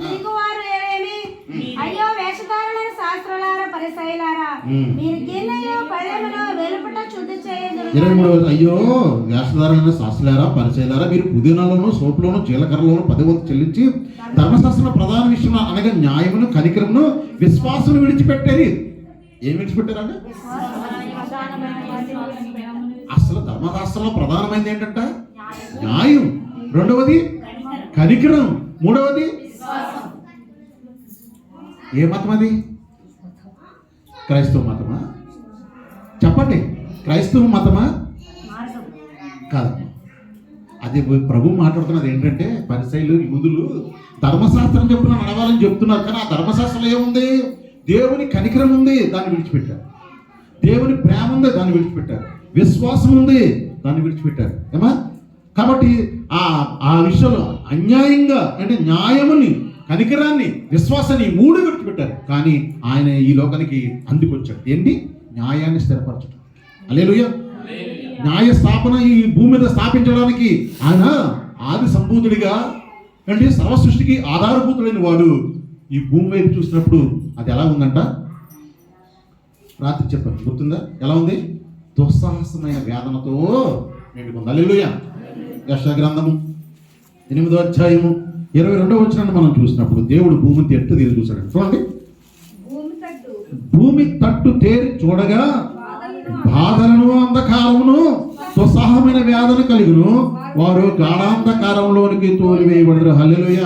మీకు వారు ఏమేమి? అయ్యో వేషధారులైన శాస్త్రులారా పరిసైలారా మ్మ్. మీరు గిన్నెయో పళ్ళెమును వెలుపట శుద్ధి ఇరవై అయ్యో వేషధారులైన శాస్త్రులారా పరిచయారా మీరు పుదీనాలోను సోపులోను జీలకర్రలోను పది వంతు చెల్లించి ధర్మశాస్త్ర ప్రధాన విషయం అనగా న్యాయమును కనికరమును విశ్వాసం విడిచిపెట్టేది. ఏం విడిచిపెట్టారండి? అసలు ధర్మశాస్త్రంలో ప్రధానమైనది ఏంటంట? న్యాయం. రెండవది కనికరం. మూడవది ఏ మతం అది? క్రైస్తవ మతమా? చెప్పండి. క్రైస్తవ మతమా? కాదు. అది ప్రభు మాట్లాడుతున్నది ఏంటంటే పరిశైలు యూదులు ధర్మశాస్త్రం చెప్పిన నడవాలని చెప్తున్నారు కానీ ఆ ధర్మశాస్త్రంలో ఏముంది? దేవుని కనికరం ఉంది దాన్ని విడిచిపెట్టారు. దేవుని ప్రేమ ఉంది దాన్ని విడిచిపెట్టారు. విశ్వాసం ఉంది దాన్ని విడిచిపెట్టారు. ఏమా? కాబట్టి ఆ ఆ విషయంలో అన్యాయంగా అంటే న్యాయముని కనికరాన్ని విశ్వాసాన్ని మూడు విడిచిపెట్టారు. కానీ ఆయన ఈ లోకానికి అందుకొచ్చాడు. ఏంటి? న్యాయాన్ని స్థిరపరచడం అలేలుయ్య న్యాయ స్థాపన ఈ భూమి మీద స్థాపించడానికి ఆయన ఆది సంభూతుడిగా అంటే సర్వ సృష్టికి ఆధారభూతుడైన వాడు ఈ భూమి వైపు చూసినప్పుడు అది ఎలా ఉందంట? రాత్రి చెప్పండి. గుర్తుందా? ఎలా ఉంది? దుస్సాహసమైన వేదనతో నిండుకుంది అల్లెలుయ యశ గ్రంథము ఎనిమిదో అధ్యాయము ఇరవై రెండో వచ్చిన మనం చూసినప్పుడు దేవుడు భూమిని తెట్టు తీరు చూశాడు చూడండి. భూమి తట్టు. తేరి చూడగా బాధలను అంధకారమును దుస్సాహమైన వేదన కలిగును. వారు గాఢాంధకారంలోనికి తోలివేయబడరు హల్లెలూయ.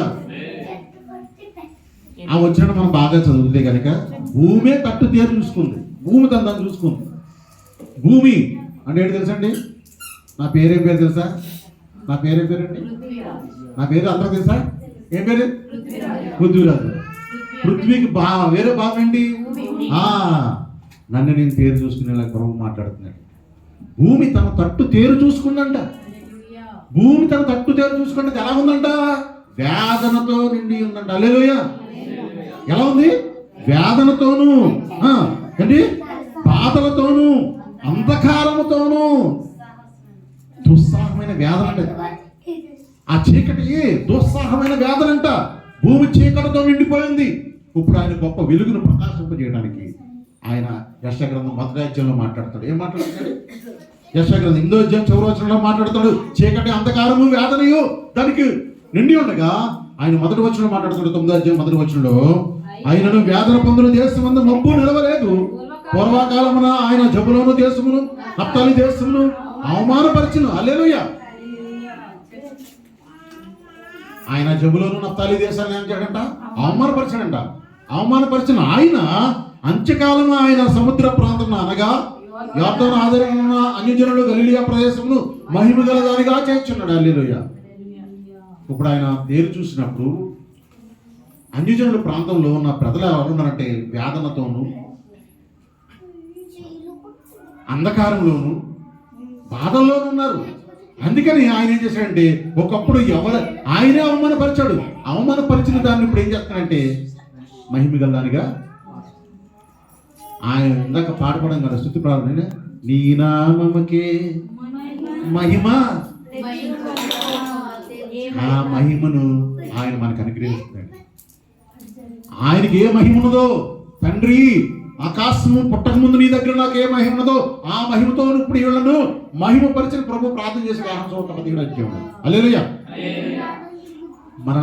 ఆ వచ్చిన మనం బాగా చదివితే కనుక భూమే తట్టు తేరు చూసుకుంది. భూమి తందని చూసుకుంది. భూమి అంటే ఏంటి తెలుసండి? నా పేరేం పేరు తెలుసా? నా పేరేం పేరండి? నా పేరు అందరూ తెలుసా? ఏం పేరు? పృథ్వీరాజు. పృథ్వీకి బా వేరే ఆ, నన్ను నేను పేరు చూసుకునేలా ప్రభు మాట్లాడుతున్నాడు. భూమి తన తట్టు తేరు చూసుకుందంట. భూమి తన తట్టు తేరు చూసుకుంటే ఎలా ఉందంట? వేదనతో నిండి ఉందంట. అల్లెలుయ ఎలా ఉంది? వేదనతోను ఆ, ఏంటి? బాధలతోను అంధకారముతోను దుస్సాహమైన అంటే ఆ చీకటి దుస్సాహమైన వేదనంట భూమి చీకటితో నిండిపోయింది. ఇప్పుడు ఆయన గొప్ప వెలుగును ప్రకాశింపజేయడానికి ఆయన యశగ్రంథం మధురాజ్యంలో మాట్లాడతాడు. ఏం మాట్లాడతాడు యశగ్రంథం ఇందో అధ్యాయం చివరవచనంలో మాట్లాడతాడు చీకటి అంధకారము వేదనయు దానికి నిండి ఉండగా ఆయన మొదటి వచనంలో మాట్లాడుతాడు తొమ్మిదో అధ్యాయం మొదటి వచనంలో ఆయనను వేదన పొందిన దేశమందు మబ్బు నిలవలేదు. పూర్వకాలమున ఆయన జబులోను దేశమును నప్తాలి దేశమును అవమానపరిచిన. అల్లెలుయ్యా ఆయన జబులోను నప్తాలి దేశాన్ని ఏం చేయడంట అవమానపరచాడంట. అవమానపరిచిన ఆయన అంత్యకాలం ఆయన సముద్ర ప్రాంతం అనగా యోర్ధన ఆధారంగా అన్యజనులు గలీలియా ప్రదేశమును మహిమ గలదానిగా చేర్చున్నాడు. అల్లిలోయ ఇప్పుడు ఆయన పేరు చూసినప్పుడు అన్యజనుల ప్రాంతంలో ఉన్న ప్రజలు ఎవరు ఉన్నారంటే వేదనతోనూ అంధకారంలోను బాధల్లోనూ ఉన్నారు. అందుకని ఆయన ఏం చేశాడంటే ఒకప్పుడు ఎవరు ఆయనే అవమానపరిచాడు. అవమానపరిచిన దాన్ని ఇప్పుడు ఏం చేస్తానంటే మహిమ గలదానిగా ఆయన ఇందాక పాడపడం కదా స్థుతి ప్రారంభం నీ నామకే మహిమ. ఆ మహిమను ఆయన మనకు అనుగ్రహిస్తున్నాడు. ఆయనకి ఏ మహిమ ఉన్నదో తండ్రి ఆకాశము పుట్టక ముందు నీ దగ్గర నాకు ఏ మహిమ ఉన్నదో ఆ మహిమతో ఇప్పుడు వీళ్ళను మహిమ పరిచిన ప్రభు ప్రార్థన చేసి ఆహ్వానం అల్లెలుయ్య మన